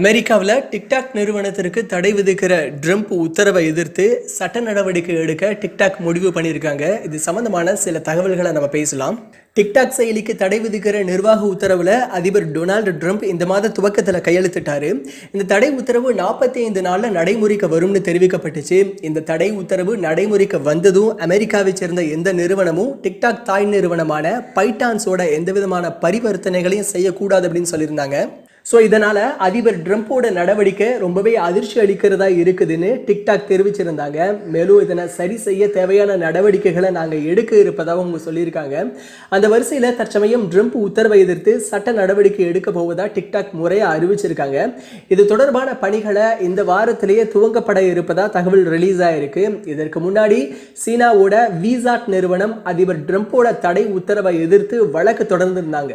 அமெரிக்காவில் டிக்டாக் நிறுவனத்திற்கு தடை விதிக்கிற ட்ரம்ப் உத்தரவை எதிர்த்து சட்ட நடவடிக்கை எடுக்க டிக்டாக் முடிவு பண்ணியிருக்காங்க. இது சம்பந்தமான சில தகவல்களை நம்ம பேசலாம். டிக்டாக் செயலிக்கு தடை விதிக்கிற நிர்வாக உத்தரவில் அதிபர் டொனால்டு ட்ரம்ப் இந்த மாத துவக்கத்தில் கையெழுத்திட்டாரு. இந்த தடை உத்தரவு நாற்பத்தி ஐந்து நாளில் நடைமுறைக்கு வரும்னு தெரிவிக்கப்பட்டுச்சு. இந்த தடை உத்தரவு நடைமுறைக்கு வந்ததும் அமெரிக்காவை சேர்ந்த எந்த நிறுவனமும் டிக்டாக் தாய் நிறுவனமான பைட்டான்ஸோட எந்த விதமான பரிவர்த்தனைகளையும் செய்யக்கூடாது அப்படின்னு சொல்லியிருந்தாங்க. ஸோ இதனால் அதிபர் ட்ரம்ப்போட நடவடிக்கை ரொம்பவே அதிர்ச்சி அளிக்கிறதா இருக்குதுன்னு டிக்டாக் தெரிவிச்சிருந்தாங்க. மேலும் இதனை சரி செய்ய தேவையான நடவடிக்கைகளை நாங்கள் எடுக்க இருப்பதாக அவங்க சொல்லியிருக்காங்க. அந்த வரிசையில் தற்சமயம் ட்ரம்ப் உத்தரவை எதிர்த்து சட்ட நடவடிக்கை எடுக்க போவதா டிக்டாக் முறையாக அறிவிச்சிருக்காங்க. இது தொடர்பான பணிகளை இந்த வாரத்திலேயே துவங்கப்பட இருப்பதா தகவல் ரிலீஸ் ஆயிருக்கு. இதற்கு முன்னாடி சீனாவோட விசாட் நிறுவனம் அதிபர் ட்ரம்ப்போட தடை உத்தரவை எதிர்த்து வழக்கு தொடர்ந்திருந்தாங்க.